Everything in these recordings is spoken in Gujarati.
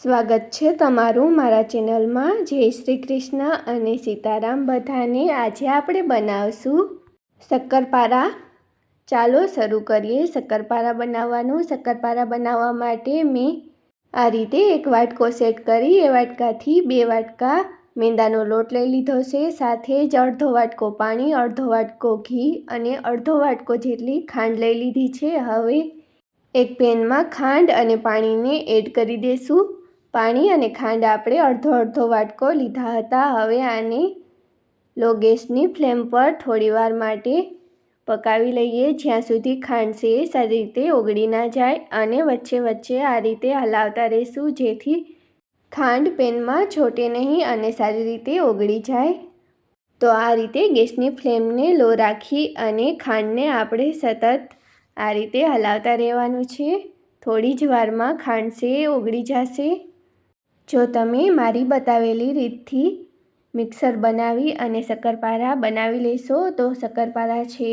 સ્વાગત છે તમારું મારા ચેનલમાં. જય શ્રી કૃષ્ણ અને સીતારામ બધાને આજે આપણે બનાવશું શક્કરપારા. ચાલો શરૂ કરીએ શક્કરપારા બનાવવાનું. શક્કરપારા બનાવવા માટે મેં આ રીતે એક વાટકો સેટ કરી. એ વાટકાથી બે વાટકા મેંદાનો લોટ લઈ લીધો છે. સાથે જ અડધો વાટકો પાણી, અડધો વાટકો ઘી અને અડધો વાટકો જેટલી ખાંડ લઈ લીધી છે. હવે એક પેનમાં ખાંડ અને પાણીને એડ કરી દઈશું પાણી અને ખાંડ આપણે અડધો અડધો વાટકો લીધા હતા. હવે આને લો ગેસની ફ્લેમ પર થોડીવાર માટે પકાવી લઈએ. જ્યાં સુધી ખાંડ છે સારી રીતે ઓગળી ના જાય અને વચ્ચે વચ્ચે આ રીતે હલાવતા રહીશું, જેથી ખાંડ પેનમાં છોટે નહીં અને સારી રીતે ઓગળી જાય. તો આ રીતે ગેસની ફ્લેમને લો રાખી અને ખાંડને આપણે સતત આ રીતે હલાવતા રહેવાનું છે. થોડી જ વારમાં ખાંડ છે ઓગળી જશે. જો તમે મારી બતાવેલી રીતથી મિક્સર બનાવી અને શક્કરપારા બનાવી લેશો, તો શક્કરપારા છે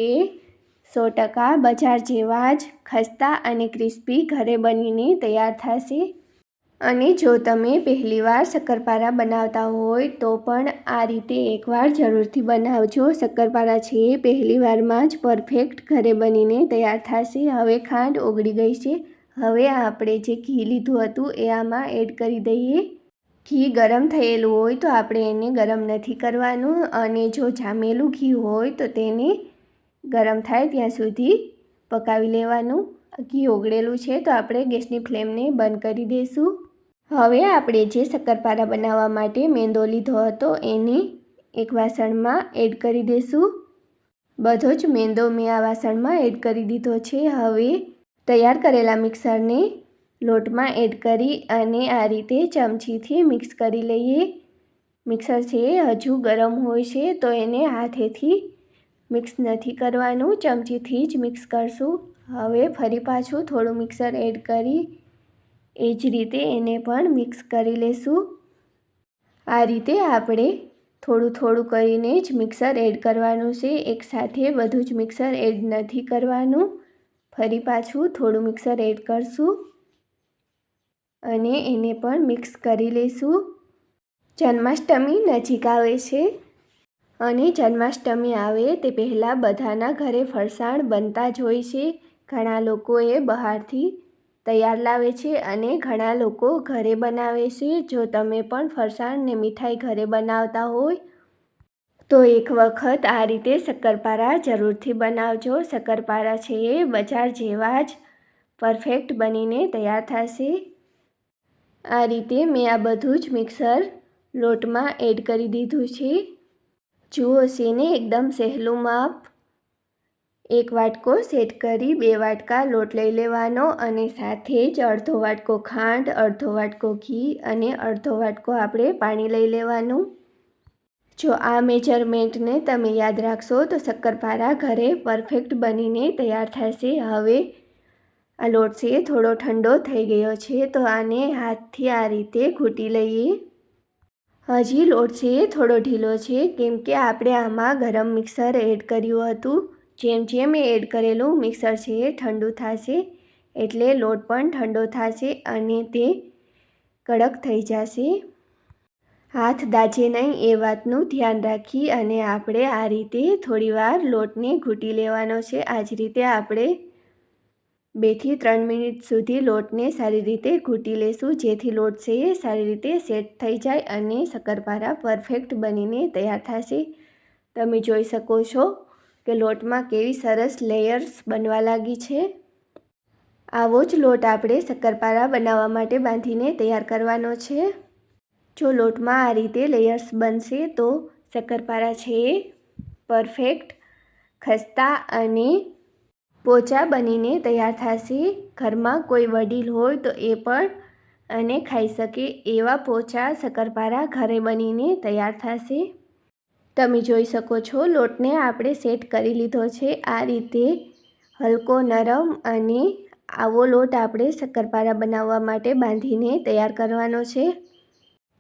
સો ટકા બજાર જેવા જ ખસ્તા અને ક્રિસ્પી ઘરે બનીને તૈયાર થશે. અને જો તમે પહેલીવાર શક્કરપારા બનાવતા હોય, તો પણ આ રીતે એકવાર જરૂરથી બનાવજો. શક્કરપારા છે પહેલીવારમાં જ પરફેક્ટ ઘરે બનીને તૈયાર થશે. હવે ખાંડ ઓગળી ગઈ છે. હવે આપણે જે ઘી લીધું હતું એ આમાં એડ કરી દઈએ. ઘી ગરમ થયેલું હોય તો આપણે એને ગરમ નથી કરવાનું અને જો જામેલું ઘી હોય તો તેને ગરમ થાય ત્યાં સુધી પકાવી લેવાનું. ઘી ઓગળેલું છે તો આપણે ગેસની ફ્લેમને બંધ કરી દઈશું. હવે આપણે જે શક્કરપારા બનાવવા માટે મેંદો લીધો હતો એને એક વાસણમાં એડ કરી દઈશું. બધો જ મેંદો મેં આ વાસણમાં એડ કરી દીધો છે. હવે તૈયાર કરેલા મિક્સરને લોટમાં એડ કરી અને આ રીતે ચમચીથી મિક્સ કરી લઈએ. મિક્સર છે, હજુ ગરમ હોય છે, તો એને હાથેથી મિક્સ નથી કરવાનું, ચમચીથી જ મિક્સ કરશું. હવે ફરી પાછું થોડું મિક્સર એડ કરી, એ જ રીતે એને પણ મિક્સ કરી લેશું. આ રીતે આપણે થોડું થોડું કરીને જ મિક્સર એડ કરવાનું છે એકસાથે બધું જ મિક્સર એડ નથી કરવાનું. ફરી પાછું થોડું મિક્સર એડ કરશું અને એને પણ મિક્સ કરી લઈશું. જન્માષ્ટમી નજીક આવે છે અને જન્માષ્ટમી આવે તે પહેલાં બધાના ઘરે ફરસાણ બનતા જ હોય છે. ઘણા લોકોએ બહારથી તૈયાર લાવે છે અને ઘણા લોકો ઘરે બનાવે છે. જો તમે પણ ફરસાણ ને મીઠાઈ ઘરે બનાવતા હોય તો એક વખત આ રીતે શક્કરપારા જરૂરથી બનાવજો. શક્કરપારા છે એ બજાર જેવા જ પરફેક્ટ બનીને તૈયાર થશે. આ રીતે મેં આ બધું જ મિક્સર લોટમાં એડ કરી દીધું છે. જુઓ છે એકદમ સહેલું માપ. એક વાટકો સેટ કરી બે વાટકા લોટ લઈ લેવાનો અને સાથે જ અડધો વાટકો ખાંડ, અડધો વાટકો ઘી અને અડધો વાટકો આપણે પાણી લઈ લેવાનું. જો આ મેજરમેન્ટને તમે યાદ રાખશો તો શક્કરપારા ઘરે પરફેક્ટ બનીને તૈયાર થશે. હવે આ લોટ છે થોડો ઠંડો થઈ ગયો છે, તો આને હાથથી આ રીતે ઘૂંટી લઈએ. હજી લોટ છે થોડો ઢીલો છે, કેમ કે આપણે આમાં ગરમ મિક્સર એડ કર્યું હતું. જેમ જેમ એ એડ કરેલું, મિક્સર છે ઠંડુ થશે, એટલે લોટ પણ ઠંડો થશે અને તે કડક થઈ જશે. હાથ દાજે નહીં એ વાતનું ધ્યાન રાખી અને આપણે આ રીતે થોડીવાર લોટને ઘૂંટી લેવાનો છે. આ જ રીતે આપણે બેથી ત્રણ મિનિટ સુધી લોટને સારી રીતે ઘૂંટી લેશું. જેથી લોટ છે એ સારી રીતે સેટ થઈ જાય અને શક્કરપારા પરફેક્ટ બનીને તૈયાર થશે. તમે જોઈ શકો છો કે લોટમાં કેવી સરસ લેયર્સ બનવા લાગી છે. આવો જ લોટ આપણે શક્કરપારા બનાવવા માટે બાંધીને તૈયાર કરવાનો છે. જો લોટમાં આ રીતે લેયર્સ બનશે તો શક્કરપારા છે પરફેક્ટ, ખસ્તા અને પોચા બનીને તૈયાર થશે. ઘરમાં કોઈ વડીલ હોય તો એ પણ અને ખાઈ શકે એવા પોચા શક્કરપારા ઘરે બનીને તૈયાર થશે. તમે જોઈ શકો છો લોટને આપણે સેટ કરી લીધો છે. આ રીતે હલકો, નરમ અને આવો લોટ આપણે શક્કરપારા બનાવવા માટે બાંધીને તૈયાર કરવાનો છે.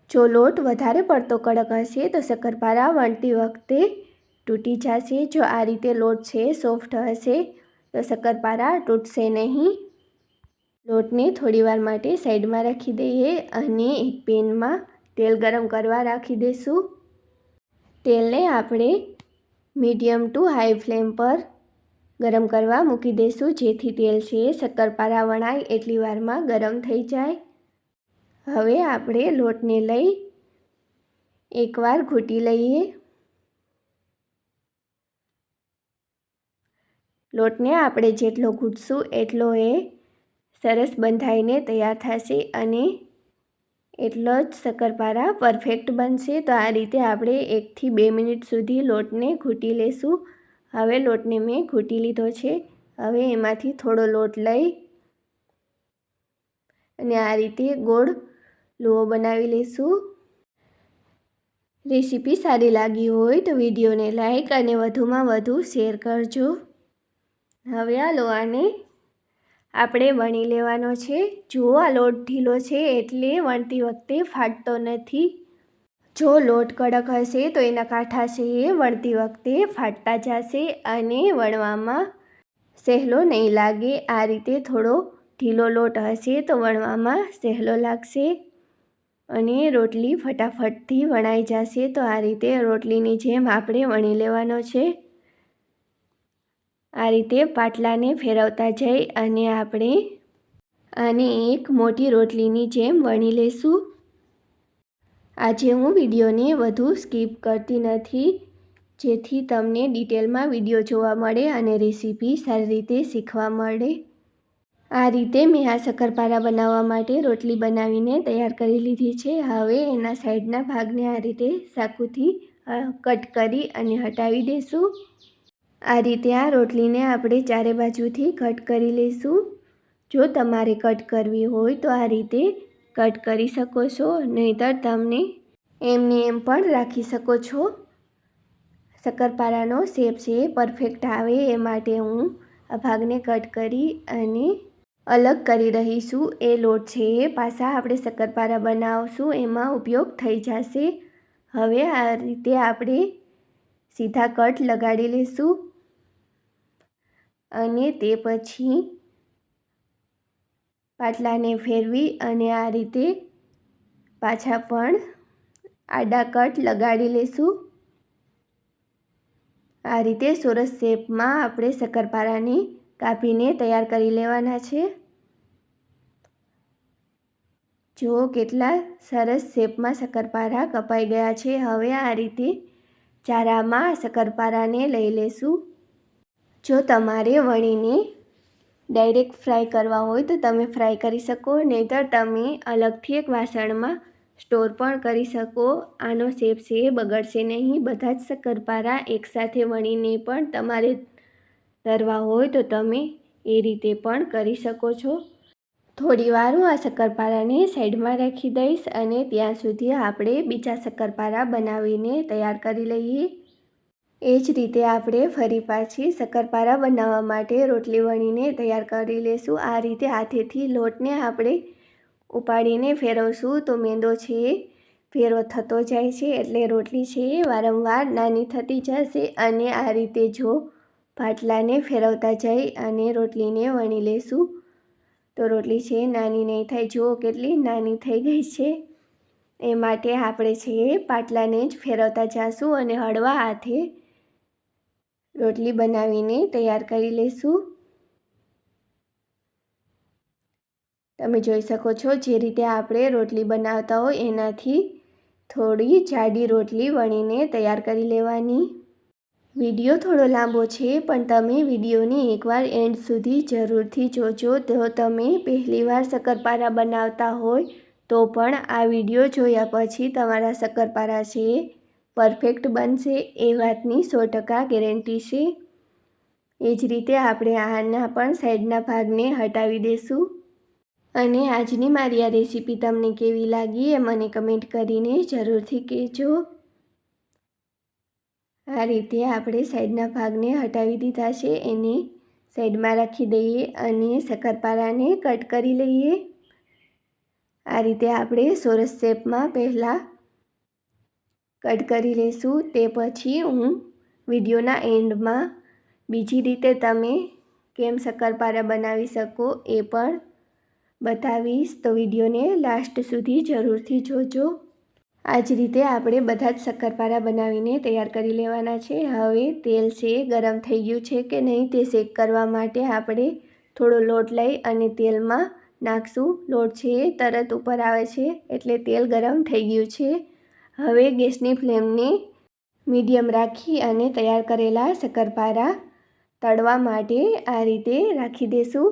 જો લોટ વધારે પડતો કડક હશે તો શક્કરપારા વણતી વખતે તૂટી જશે. જો આ રીતે લોટ છે, સોફ્ટ હશે, તો શક્કરપારા તૂટશે નહીં. લોટને થોડીવાર માટે સાઈડમાં રાખી દઈએ અને એક પેનમાં તેલ ગરમ કરવા રાખી દઈશું. તેલને આપણે મીડિયમ ટુ હાઈ ફ્લેમ પર ગરમ કરવા મૂકી દઈશું, જેથી તેલ છે શક્કરપારા વણાય, એટલી વારમાં ગરમ થઈ જાય. હવે આપણે લોટને લઈ એકવાર ઘૂંટી લઈએ. લોટને આપણે જેટલો ઘૂંટશું એટલો એ સરસ બંધાઈને તૈયાર થશે અને એટલો જ શક્કરપારા પરફેક્ટ બનશે. તો આ રીતે આપણે એકથી બે મિનિટ સુધી લોટને ઘૂંટી લઈશું હવે લોટને મેં ઘૂંટી લીધો છે. હવે એમાંથી થોડો લોટ લઈ અને આ રીતે ગોળ લુઓ બનાવી લઈશું. રેસીપી સારી લાગી હોય તો વિડીયોને લાઈક અને વધુમાં વધુ શેર કરજો. હવે આ લોહાને આપણે વણી લેવાનો છે. જો આ લોટ ઢીલો છે એટલે વણતી વખતે ફાટતો નથી. જો લોટ કડક હશે તો એના કાંઠા છે એ વણતી વખતે ફાટતા જશે અને વણવામાં સહેલો નહીં લાગે. આ રીતે થોડો ઢીલો લોટ હશે તો વણવામાં સહેલો લાગશે. અને રોટલી ફટાફટથી વણાઈ જશે. તો આ રીતે રોટલીની જેમ આપણે વણી લેવાનો છે. આ રીતે પાટલાને ફેરવતા જઈ અને આપણે આને એક મોટી રોટલીની જેમ વણી લઈશું આજે હું વિડીયોને વધુ સ્કીપ કરતી નથી. જેથી તમને ડિટેલમાં વીડિયો જોવા મળે અને રેસીપી સારી રીતે શીખવા મળે. આ રીતે મેં આ શક્કરપારા બનાવવા માટે રોટલી બનાવીને તૈયાર કરી લીધી છે. હવે એના સાઈડના ભાગને આ રીતે સાકુથી કટ કરી અને હટાવી દઈશું આ રીતે આ રોટલીને આપણે ચારે બાજુથી કટ કરી લઈશું જો તમારે કટ કરવી હોય તો આ રીતે કટ કરી શકો છો, નહીંતર તમને એમને એમ પણ રાખી શકો છો. શક્કરપારાનો શેપ છે પરફેક્ટ આવે એ માટે હું આ ભાગને કટ કરી અને અલગ કરી રહીશું. એ લોટ છે એ પાછા આપણે શક્કરપારા બનાવશું. એમાં ઉપયોગ થઈ જશે. હવે આ રીતે આપણે સીધા કટ લગાડી લઈશું અને તે પછી પાટલાને ફેરવી અને આ રીતે પાછા પણ આડા કટ લગાડી લઈશું આ રીતે સોરસ શેપમાં આપણે શક્કરપારાની કાપીને તૈયાર કરી લેવાના છે. જુઓ કેટલા સરસ શેપમાં શક્કરપારા કપાઈ ગયા છે, હવે આ રીતે ચારામાં શક્કરપારાને લઈ લેશું. જો તમારે વણીને ડાયરેક્ટ ફ્રાય કરવા હોય તો તમે ફ્રાય કરી શકો, નહીંતર તમે અલગથી એક વાસણમાં સ્ટોર પણ કરી શકો. આનો શેપ છે, બગડશે નહીં. બધા જ શક્કરપારા એકસાથે વણીને પણ તમારે તરવા હોય તો તમે એ રીતે પણ કરી શકો છો. થોડી વાર હું આ શક્કરપારાને સાઈડમાં રાખી દઈશ અને ત્યાં સુધી આપણે બીજા શક્કરપારા બનાવીને તૈયાર કરી લઈએ. એ જ રીતે આપણે ફરી પાછી શક્કરપારા બનાવવા માટે રોટલી વણીને તૈયાર કરી લઈશું આ રીતે હાથેથી લોટને આપણે ઉપાડીને ફેરવશું. તો મેંદો છે ફેરો થતો જાય છે એટલે રોટલી છે વારંવાર નાની થતી જશે અને આ રીતે જો પાટલાને ફેરવતા જઈ અને રોટલીને વણી લેશું તો રોટલી છે, નાની નહીં થાય. જુઓ કેટલી નાની થઈ ગઈ છે. એ માટે આપણે છે પાટલાને જ ફેરવતા જઈશું અને હળવા હાથે રોટલી બનાવીને તૈયાર કરી લઈશું. તમે જોઈ શકો છો જે રીતે આપણે રોટલી બનાવતા હોય એનાથી થોડી જાડી રોટલી વણીને તૈયાર કરી લેવાની. વીડિયો થોડો લાંબો છે, પણ તમે વિડીયોને એકવાર એન્ડ સુધી જરૂરથી જોજો. તો તમે પહેલીવાર શક્કરપારા બનાવતા હોય, તો પણ આ વીડિયો જોયા પછી તમારા શક્કરપારા છે. પરફેક્ટ બનશે એ વાતની સો ટકા ગેરંટી છે. એ જ રીતે આપણે આના પણ સાઈડના ભાગને હટાવી દઈશું અને આજની મારી આ રેસીપી તમને કેવી લાગી એ મને કમેન્ટ કરીને જરૂરથી કહેજો. આ રીતે આપણે સાઈડના ભાગને હટાવી દીધા છે. એને સાઈડમાં રાખી દઈએ અને શક્કરપારાને કટ કરી લઈએ. આ રીતે આપણે સોરસ શેપમાં પહેલાં કટ કરી લઈશું. તે પછી હું વિડીયોના એન્ડમાં બીજી રીતે તમે કેમ શક્કરપારા બનાવી શકો એ પણ બતાવીશ. તો વિડીયોને લાસ્ટ સુધી જરૂરથી જોજો. આ જ રીતે આપણે બધા જ શક્કરપારા બનાવીને તૈયાર કરી લેવાના છે. હવે તેલ છે, ગરમ થઈ ગયું છે કે નહીં તે શેક કરવા માટે આપણે થોડો લોટ લઈ અને તેલમાં નાખશું. લોટ છે એ તરત ઉપર આવે છે એટલે તેલ ગરમ થઈ ગયું છે. હવે ગેસની ફ્લેમને મીડિયમ રાખી અને તૈયાર કરેલા શક્કરપારા તળવા માટે આ રીતે રાખી દઈશું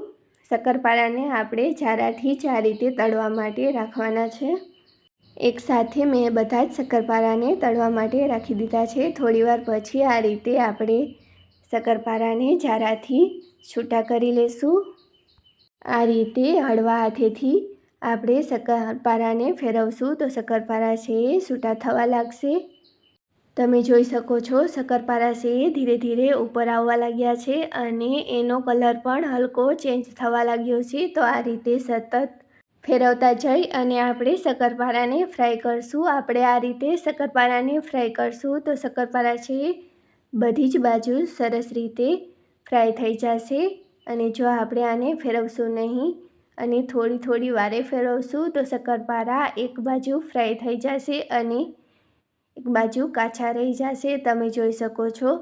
શક્કરપારાને આપણે ચારાથી આ રીતે તળવા માટે રાખવાના છે. એકસાથે મેં બધા જ શક્કરપારાને તળવા માટે રાખી દીધા છે. થોડીવાર પછી આ રીતે આપણે શક્કરપારાને ઝારાથી છૂટા કરી લઈશું આ રીતે હળવા હાથેથી આપણે શક્કરપારાને ફેરવશું તો શક્કરપારા છે એ છૂટા થવા લાગશે. તમે જોઈ શકો છો શક્કરપારા છે એ ધીરે ધીરે ઉપર આવવા લાગ્યા છે અને એનો કલર પણ હલકો ચેન્જ થવા લાગ્યો છે. તો આ રીતે સતત ફેરવતા જઈ અને આપણે શક્કરપારાને ફ્રાય કરશું. આપણે આ રીતે શક્કરપારાને ફ્રાય કરશું તો શક્કરપારા છે બધી જ બાજુ સરસ રીતે ફ્રાય થઈ જશે અને જો આપણે આને ફેરવશું નહીં અને થોડી થોડી વારે ફેરવશું તો શક્કરપારા એક બાજુ ફ્રાય થઈ જશે અને એક બાજુ કાચા રહી જશે. તમે જોઈ શકો છો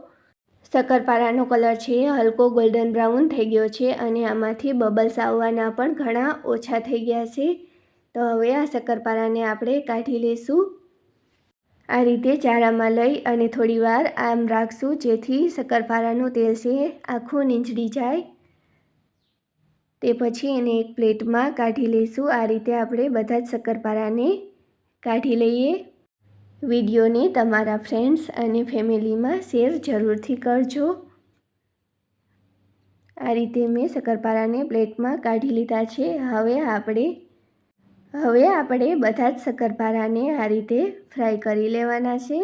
શક્કરપારાનો કલર છે, હલકો ગોલ્ડન બ્રાઉન થઈ ગયો છે અને આમાંથી બબલ્સ આવવાના પણ ઘણા ઓછા થઈ ગયા છે. તો હવે આ શક્કરપારાને આપણે કાઢી લઈશું. આ રીતે ચારામાં લઈ અને થોડીવાર આમ રાખશું જેથી શક્કરપારાનું તેલ છે આખું નીંચડી જાય. તે પછી એને એક પ્લેટમાં કાઢી લઈશું. આ રીતે આપણે બધા જ શક્કરપારાને કાઢી લઈએ. વિડીયોને તમારા ફ્રેન્ડ્સ અને ફેમિલીમાં શેર જરૂરથી કરજો. આ રીતે મેં શક્કરપારાને પ્લેટમાં કાઢી લીધા છે. હવે આપણે હવે આપણે બધા જ શક્કરપારાને આ રીતે ફ્રાય કરી લેવાના છે.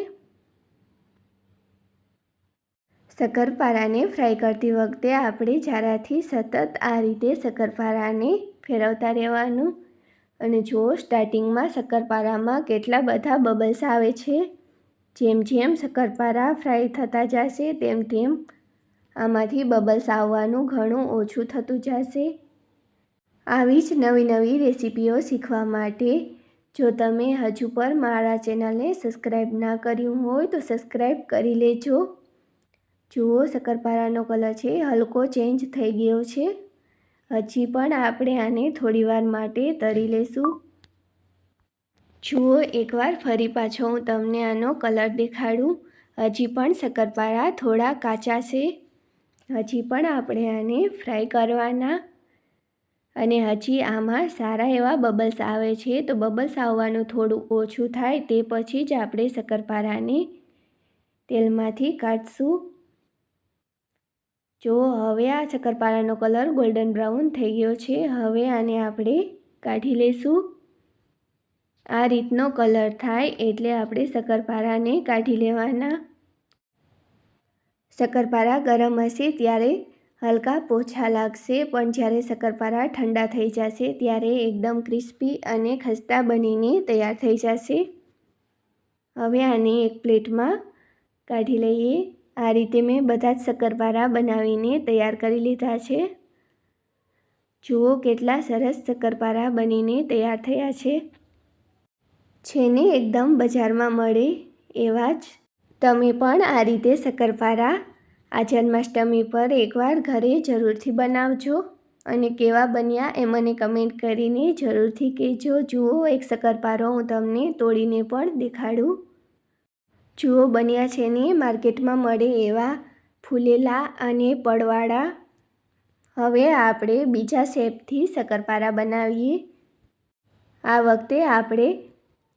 શક્કરપારાને ફ્રાય કરતી વખતે આપણે જારાથી સતત આ રીતે શક્કરપારાને ફેરવતા રહેવાનું. અને જો સ્ટાર્ટિંગમાં શક્કરપારામાં કેટલા બધા બબલ્સ આવે છે? જેમ જેમ શક્કરપારા ફ્રાય થતા જશે, તેમ તેમ આમાંથી બબલ્સ આવવાનું ઘણું ઓછું થતું જશે. આવી જ નવી નવી રેસીપીઓ શીખવા માટે જો તમે હજુ પર મારા ચેનલને સબસ્ક્રાઈબ ના કર્યું હોય તો સબસ્ક્રાઈબ કરી લેજો. જુઓ, શક્કરપારાનો કલર છે, હલકો ચેન્જ થઈ ગયો છે. હજી પણ આપણે આને થોડીવાર માટે તરી લઈશું જુઓ, એકવાર ફરી પાછો હું તમને આનો કલર દેખાડું. હજી પણ શક્કરપારા થોડા કાચા છે. હજી પણ આપણે આને ફ્રાય કરવાના. અને હજી આમાં સારા એવા બબલ્સ આવે છે, તો બબલ્સ આવવાનું થોડું ઓછું થાય, તે પછી જ આપણે શક્કરપારાને તેલમાંથી કાઢશું. જો હવે આ શક્કરપારાનો કલર ગોલ્ડન બ્રાઉન થઈ ગયો છે, હવે આને આપણે કાઢી લઈશું. આ રીતનો કલર થાય એટલે આપણે શક્કરપારાને કાઢી લેવાના. શક્કરપારા ગરમ હશે ત્યારે હલકા પોછા લાગશે, પણ જ્યારે શક્કરપારા ઠંડા થઈ જશે ત્યારે એકદમ ક્રિસ્પી અને ખસ્તા બનીને તૈયાર થઈ જશે. હવે આને એક પ્લેટમાં કાઢી લઈએ. આ રીતે મેં બધા જ શક્કરપારા બનાવીને તૈયાર કરી લીધા છે. જુઓ કેટલા સરસ શક્કરપારા બનીને તૈયાર થયા છે. છે ને એકદમ બજારમાં મળે એવા જ. તમે પણ આ રીતે શક્કરપારા આ જન્માષ્ટમી પર એકવાર ઘરે જરૂરથી બનાવજો અને કેવા બન્યા એ મને કમેન્ટ કરીને જરૂરથી કહેજો. જુઓ એક શક્કરપારો હું તમને તોડીને પણ દેખાડું. જુઓ બન્યા છે ને માર્કેટમાં મળે એવા ફૂલેલા અને પડવાળા. હવે આપણે બીજા શેપથી શક્કરપારા બનાવીએ. આ વખતે આપણે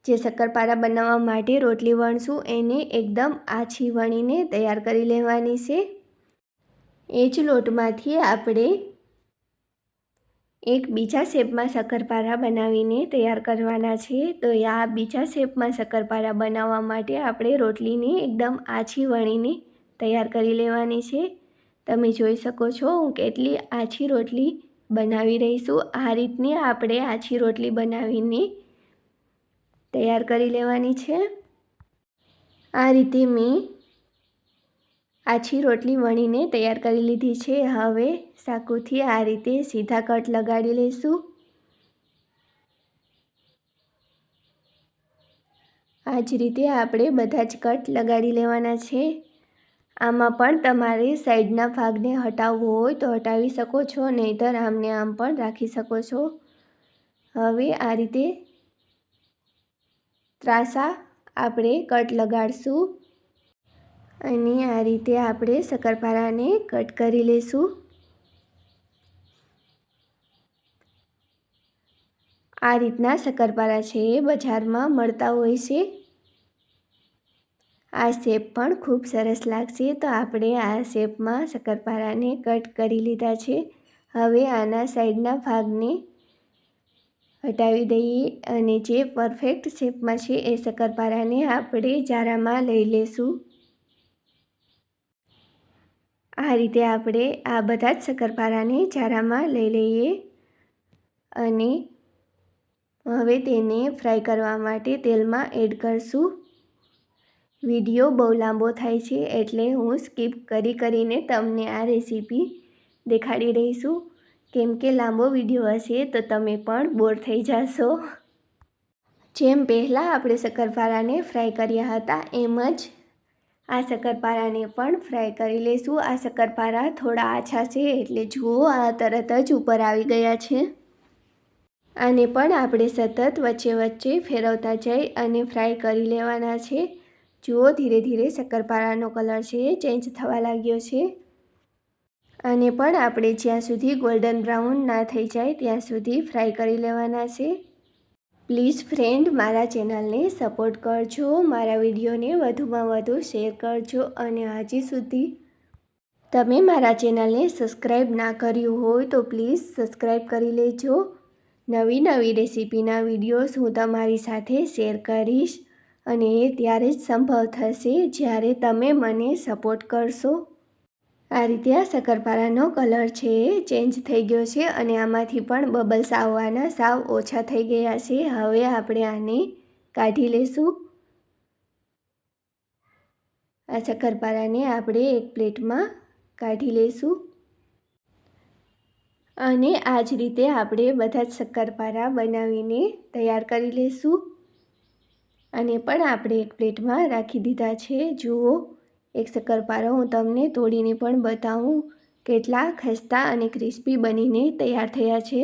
જે શક્કરપારા બનાવવા માટે રોટલી વણશું એને એકદમ આછી વણીને તૈયાર કરી લેવાની છે. એ જ લોટમાંથી આપણે એક બીજા શેપમાં શક્કરપારા બનાવીને તૈયાર કરવાના છે. તો આ બીજા શેપમાં શક્કરપારા બનાવવા માટે આપણે રોટલીને એકદમ આછી વણીને તૈયાર કરી લેવાની છે. તમે જોઈ શકો છો હું કેટલી આછી રોટલી બનાવી રહીશું આ રીતની આપણે આછી રોટલી બનાવીને તૈયાર કરી લેવાની છે. આ રીતે મેં આછી રોટલી વણીને તૈયાર કરી લીધી છે. હવે સાકુથી આ રીતે સીધા કટ લગાડી લઈશું. આ જ રીતે આપણે બધા જ કટ લગાડી લેવાના છે. આમાં પણ તમારે સાઈડના ભાગને હટાવવો હોય તો હટાવી શકો છો, નહીતર આમને આમ પણ રાખી શકો છો. હવે આ રીતે ત્રાસા આપણે કટ લગાડશું. અને આ રીતે આપણે શક્કરપારાને કટ કરી લઈશું આ રીતના શક્કરપારા છે એ બજારમાં મળતા હોય છે. આ શેપ પણ ખૂબ સરસ લાગશે તો આપણે આ શેપમાં શક્કરપારાને કટ કરી લીધા છે. હવે આના સાઈડના ભાગને હટાવી દઈએ અને જે પરફેક્ટ શેપમાં છે એ શક્કરપારાને આપણે જારામાં લઈ લેશું. આ રીતે આપણે આ બધા જ શક્કરપારાને જારામાં લઈ લઈએ અને હવે તેને ફ્રાય કરવા માટે તેલમાં એડ કરશું. વીડિયો બહુ લાંબો થાય છે એટલે હું સ્કીપ કરી કરીને તમને આ રેસીપી દેખાડી રહીશું કેમ કે લાંબો વીડિયો હશે તો તમે પણ બોર થઈ જશો. જેમ પહેલાં આપણે શક્કરપારાને ફ્રાય કર્યા હતા એમ જ આ શક્કરપારાને પણ ફ્રાય કરી લઈશું આ શક્કરપારા થોડા આછા છે એટલે જુઓ, આ તરત જ ઉપર આવી ગયા છે. આને પણ આપણે સતત વચ્ચે વચ્ચે ફેરવતા જઈ અને ફ્રાય કરી લેવાના છે. જુઓ, ધીરે ધીરે શક્કરપારાનો કલર છે, ચેન્જ થવા લાગ્યો છે. આને પણ આપણે જ્યાં સુધી ગોલ્ડન બ્રાઉન ના થઈ જાય ત્યાં સુધી ફ્રાય કરી લેવાના છે. પ્લીઝ ફ્રેન્ડ, મારા ચેનલને સપોર્ટ કરજો, મારા વિડીયોને વધુમાં વધુ શેર કરજો અને હજી સુધી તમે મારા ચેનલને સબસ્ક્રાઈબ ના કર્યું હોય તો પ્લીઝ સબસ્ક્રાઈબ કરી લેજો. નવી નવી રેસીપીના વિડીયોઝ હું તમારી સાથે શેર કરીશ અને એ ત્યારે જ સંભવ થશે જ્યારે તમે મને સપોર્ટ કરશો. આ રીતે આ શક્કરપારાનો કલર છે એ ચેન્જ થઈ ગયો છે અને આમાંથી પણ બબલ્સ આવવાના સાવ ઓછા થઈ ગયા છે. હવે આપણે આને કાઢી લેશું આ શક્કરપારાને આપણે એક પ્લેટમાં કાઢી લઈશું. અને આ જ રીતે આપણે બધા જ શક્કરપારા બનાવીને તૈયાર કરી લઈશું. અને પણ આપણે એક પ્લેટમાં રાખી દીધા છે. જુઓ. એક શક્કરપારો હું તમને તોડીને પણ બતાવું કેટલા ખસ્તા અને ક્રિસ્પી બનીને તૈયાર થયા છે.